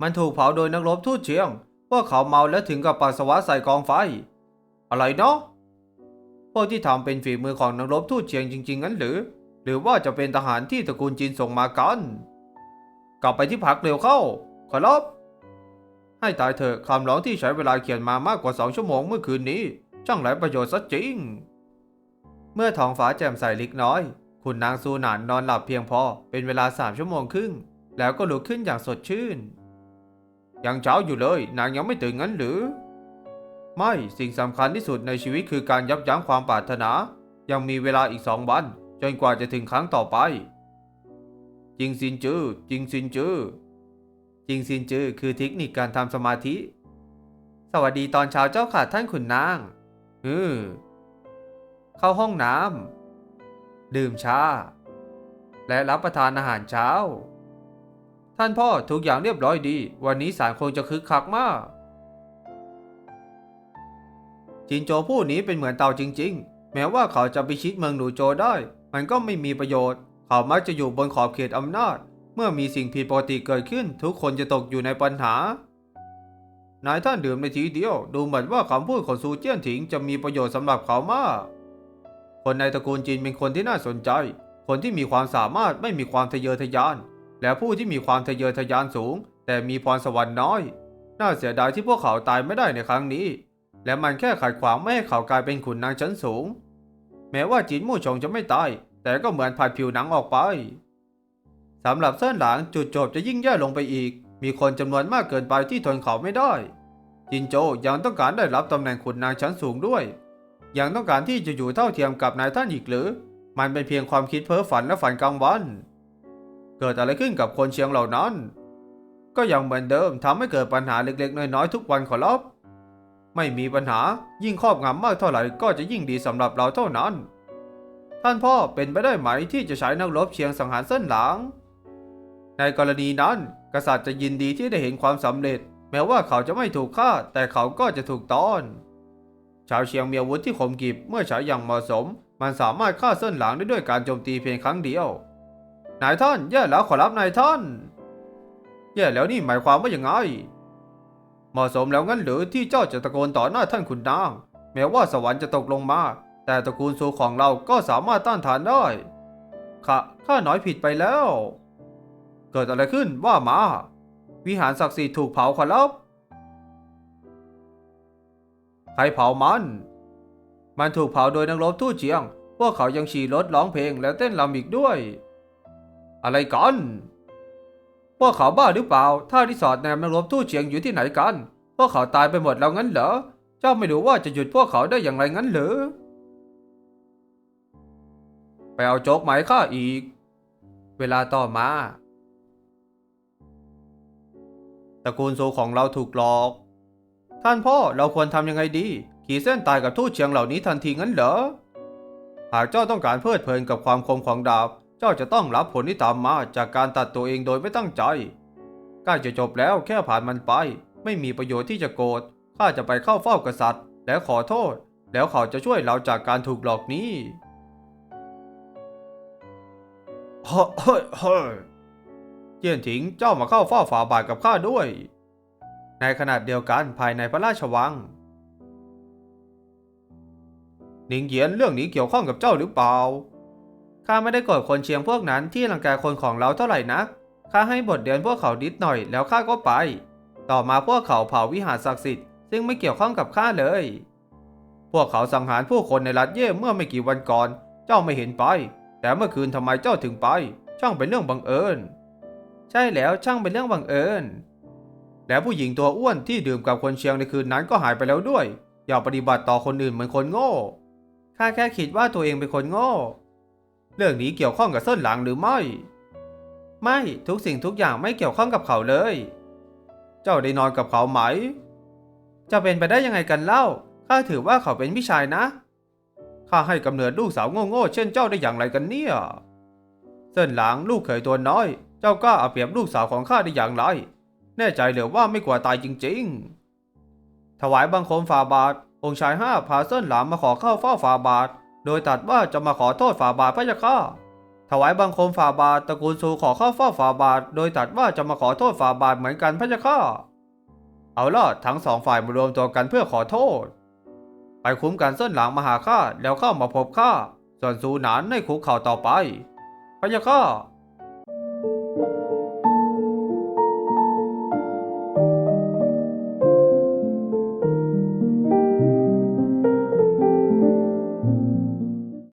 มันถูกเผาโดยนักรบทูตเชียง พวกเขาเมาและถึงกับปัสสาวะใส่กองไฟ อะไรเนาะ พวกที่ทำเป็นฝีมือของนักรบทูตเชียงจริง ๆ งั้นหรือ หรือว่าจะเป็นทหารที่ตระกูลจีนส่งมากัน กลับไปที่พักเร็วเข้า ขอรับให้ตายเถอะคำร้องที่ใช้เวลาเขียนมามากกว่าสองชั่วโมงเมื่อคืนนี้ ช่างไร้ประโยชน์ซะจริง เมื่อท้องฟ้าแจ่มใสเล็กน้อย คุณนางซูหนานนอนหลับเพียงพอเป็นเวลาสามชั่วโมงครึ่ง แล้วก็ลุกขึ้นอย่างสดชื่น ยังเช้าอยู่เลย นางยังไม่ตื่นงั้นหรือ ไม่สิ่งสำคัญที่สุดในชีวิตคือการยับยั้งความปรารถนา ยังมีเวลาอีกสองวัน จนกว่าจะถึงครั้งต่อไป จิงซินจื้อจิงซินจื้อจิงซินจื้อคือเทคนิคการทำสมาธิ สวัสดีตอนเช้าเจ้าค่ะท่านขุนนางอือเข้าห้องน้ำดื่มชาและรับประทานอาหารเช้า ท่านพ่อทุกอย่างเรียบร้อยดี วันนี้ศาลคงจะคึกคักมาก จินโจผู้นี้เป็นเหมือนเต่าจริง ๆ แม้ว่าเขาจะไปชิดเมืองหนูโจได้ มันก็ไม่มีประโยชน์ เขามักจะอยู่บนขอบเขตอำนาจ เมื่อมีสิ่งผิดปกติเกิดขึ้น ทุกคนจะตกอยู่ในปัญหานายท่านดื่มในทีเดียว ดูเหมือนว่าคำพูดของซูเจี้ยนถิงจะมีประโยชน์สำหรับเขามาก คนในตระกูลจีนเป็นคนที่น่าสนใจ คนที่มีความสามารถไม่มีความทะเยอทะยาน และผู้ที่มีความทะเยอทะยานสูง แต่มีพรสวรรค์น้อย น่าเสียดายที่พวกเขาตายไม่ได้ในครั้งนี้ และมันแค่ขัดขวางไม่ให้เขากลายเป็นขุนนางชั้นสูง แม้ว่าจินมู่ชงจะไม่ตาย แต่ก็เหมือนผัดผิวหนังออกไปสำหรับเส้นหลางจุดจบจะยิ่งแย่ลงไปอีก มีคนจำนวนมากเกินไปที่ทนเขาไม่ได้ จินโจยังต้องการได้รับตำแหน่งขุนนางชั้นสูงด้วย ยังต้องการที่จะอยู่เท่าเทียมกับนายท่านอีกหรือ มันเป็นเพียงความคิดเพ้อฝันและฝันกลางวัน เกิดอะไรขึ้นกับคนเชียงเหล่านั้น ก็ยังเหมือนเดิมทำให้เกิดปัญหาเล็กๆ น้อยๆทุกวันขอรับไม่มีปัญหายิ่งครอบงำมากเท่าไหร่ก็จะยิ่งดีสำหรับเราเท่านั้น ท่านพ่อเป็นไปได้ไหมที่จะใช้นักรบเชียงสังหารเส้นหลัง ในกรณีนั้นกษัตริย์จะยินดีที่ได้เห็นความสำเร็จ แม้ว่าเขาจะไม่ถูกฆ่า แต่เขาก็จะถูกต้อน ชาวเชียงมีอาวุธที่คมกริบเมื่อใช้อย่างเหมาะสม มันสามารถฆ่าเส้นหลังได้ด้วยการโจมตีเพียงครั้งเดียว นายท่าน แย่แล้วขอรับนายท่าน แย่แล้วนี่หมายความว่าอย่างไงเหมาะสมแล้วงั้นหรือที่เจ้าจะตะโกนต่อหน้าท่านขุนนาง แม้ว่าสวรรค์จะตกลงมา แต่ตระกูลซูของเราก็สามารถต้านทานได้ข้าข้าน้อยผิดไปแล้ว เกิดอะไรขึ้นว่ามา วิหารศักดิ์สิทธิ์ถูกเผาขอรับใครเผามัน มันถูกเผาโดยนักรบทูตเจียง พวกเขายังฉี่รถร้องเพลงและเต้นรำอีกด้วย อะไรกัน พวกเขาบ้าหรือเปล่า ถ้ารีสอร์ทแนมนักรบทูตเฉียงอยู่ที่ไหนกัน พวกเขาตายไปหมดแล้วงั้นเหรอ เจ้าไม่รู้ว่าจะหยุดพวกเขาได้อย่างไรงั้นเหรอไปเอาโจ๊กไหมข้าอีก เวลาต่อมา ตระกูลโซของเราถูกหลอก ท่านพ่อเราควรทำยังไงดี ขีดเส้นตายกับทูตเชียงเหล่านี้ทันทีงั้นเหรอ หากเจ้าต้องการเพลิดเพลินกับความคมของดาบ เจ้าจะต้องรับผลที่ตามมาจากการตัดตัวเองโดยไม่ตั้งใจใกล้จะจบแล้วแค่ผ่านมันไป ไม่มีประโยชน์ที่จะโกรธข้าจะไปเข้าเฝ้ากษัตริย์ แล้วขอโทษ แล้วเขาจะช่วยเราจากการถูกหลอกนี้เฮ้ยเฮ้ยเฮ้ยเจียนถิงเจ้ามาเข้าเฝ้าฝาบาทกับข้าด้วย ในขณะเดียวกันภายในพระราชวังหนิงเหยียนเรื่องนี้เกี่ยวข้องกับเจ้าหรือเปล่า ข้าไม่ได้โกรธคนเชียงพวกนั้นที่รังแกคนของเราเท่าไหร่นัก ข้าให้บทเรียนพวกเขานิดหน่อยแล้วข้าก็ไป ต่อมาพวกเขาเผาวิหารศักดิ์สิทธิ์ซึ่งไม่เกี่ยวข้องกับข้าเลย พวกเขาสังหารผู้คนในรัฐเย่เมื่อไม่กี่วันก่อน เจ้าไม่เห็นไป แต่เมื่อคืนทำไมเจ้าถึงไป ช่างเป็นเรื่องบังเอิญ ใช่แล้วช่างเป็นเรื่องบังเอิญ แล้วผู้หญิงตัวอ้วนที่ดื่มกับคนเชียงในคืนนั้นก็หายไปแล้วด้วย อย่าปฏิบัติต่อคนอื่นเหมือนคนโง่ ข้าแค่คิดว่าตัวเองเป็นคนโง่ เรื่องนี้เกี่ยวข้องกับเส้นหลังหรือไม่ ไม่ทุกสิ่งทุกอย่างไม่เกี่ยวข้องกับเขาเลย เจ้าได้นอนกับเขาไหม จะเป็นไปได้ยังไงกันเล่าข้าถือว่าเขาเป็นพี่ชายนะข้าให้กำเนิดลูกสาวโง่ๆเช่นเจ้าได้อย่างไรกันเนี่ยเส้นหลังลูกเขยตัวน้อย เจ้ากล้าเอาเปรียบลูกสาวของข้าได้อย่างไร แน่ใจเหรือว่าไม่กลัวตายจริง ๆ ถวายบังคมฝ่าบาท องค์ชายห้าพาเส้นหลามมาขอเข้าเฝ้าฝ่าบาท โดยตัดว่าจะมาขอโทษฝ่าบาทพระยาค่าถวายบังคมฝ่าบาทตระกูลซูขอเข้าเฝ้าฝ่าบาท โดยตัดว่าจะมาขอโทษฝ่าบาทเหมือนกันพระเจ้าค่าเอาล่ะทั้งสองฝ่ายมารวมตัวกันเพื่อขอโทษ ไปคุ้มกันเส้นหลังมาหาข้าแล้วเข้ามาพบข้าส่วนซูหนานในคุกเข่าต่อไปพระเจ้าข้า